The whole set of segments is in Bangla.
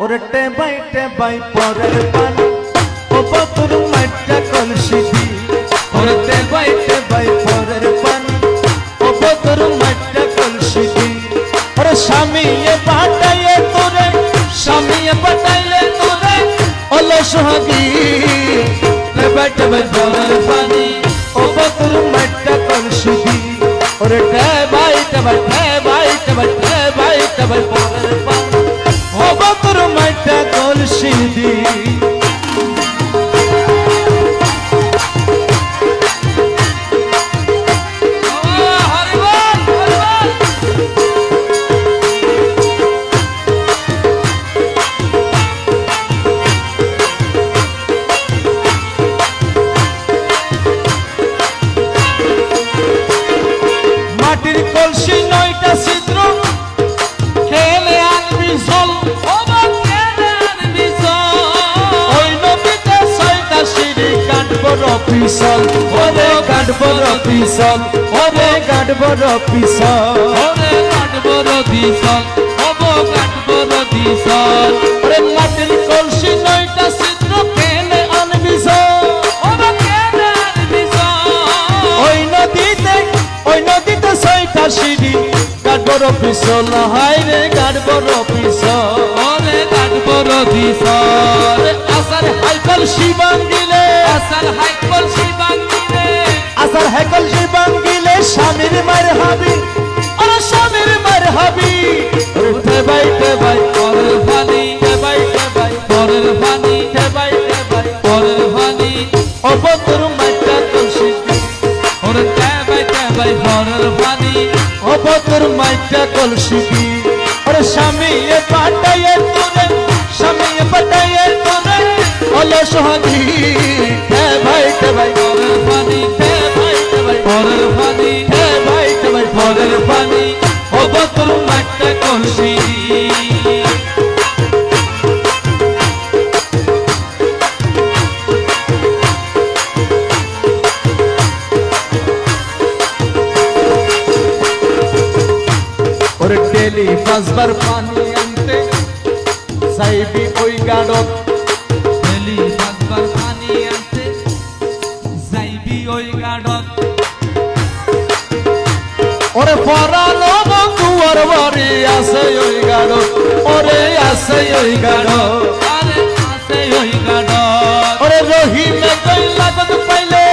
ওরে টেবাই টেবাই পরের পান। ও বতুর মাইটা কলসি দি। ওরে টেবাই টেবাই পরের পান। ও বতুর মাইটা কলসি দি। ওরে স্বামী, এ বাটাইয়ে তোরে। স্বামী, এ বাটাইলে তোরে। ওলো সোহাগী টেবাই টেবাই পরের পানি। ও বতুর মাইটা কলসি দি। ஒரு டே பாய் டபல் டே பாய் டபல் டே বড় পিসল ওরে কাঠ বড় পিসল ওরে কাঠ বড় পিসল ওরে কাঠ বড় পিসল হব কাঠ বড় পিসল ওরে মাটির কলসি নয়টা ছিদ্র কেনে আনবি ওই নদীতে ওই নদীতে ছয়টা সিঁড়ি। কাঠ বড় পিসল হাই রে কাঠ বড় শিবান গিলে স্বামীর মার হাবি। আর স্বামীর মার হাবি। উঠে বাই তে বাই পরের ফানি তে বাই তে বাই পরের ফানি তে বাই তে বাই পরের ফানি অপতর মাইটা কলসি অপতর মাইটা কলসি ওরে স্বামী এ পাটায়ে তোরে কবুতর মাঠটা কলসি। ওর ডেলি পাঁচবার পানি আনতে সাইবি ওই গাড়ত। ডেলি পাঁচবার পানি আনতে সাইবি ওরে পরা আছে ওই গাড়ো ওরে আছে ওই গাড়ো আরে আছে ওই গাড়ো ওরে রহিমে কই লাগত পাইলে?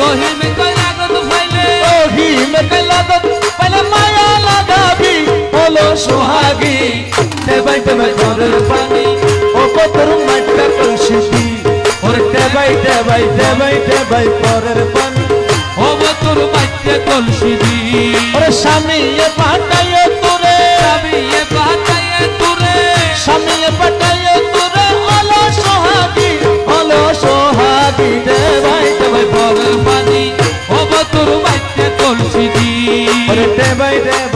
রহিমে কই লাগত পাইলে? রহিমে কই লাগত পাইলে? মায়া লাগাবি বলো সোহাগী। দেবাই দেবাই ঘরের পানি ও কতর মাটকা কলসিটি ওরে দেবাই দেবাই দেবাই দেবাই ঘরের পানি ও কতর মাটকা কলসিটি ওরে স্বামী এ পাটা Yeah.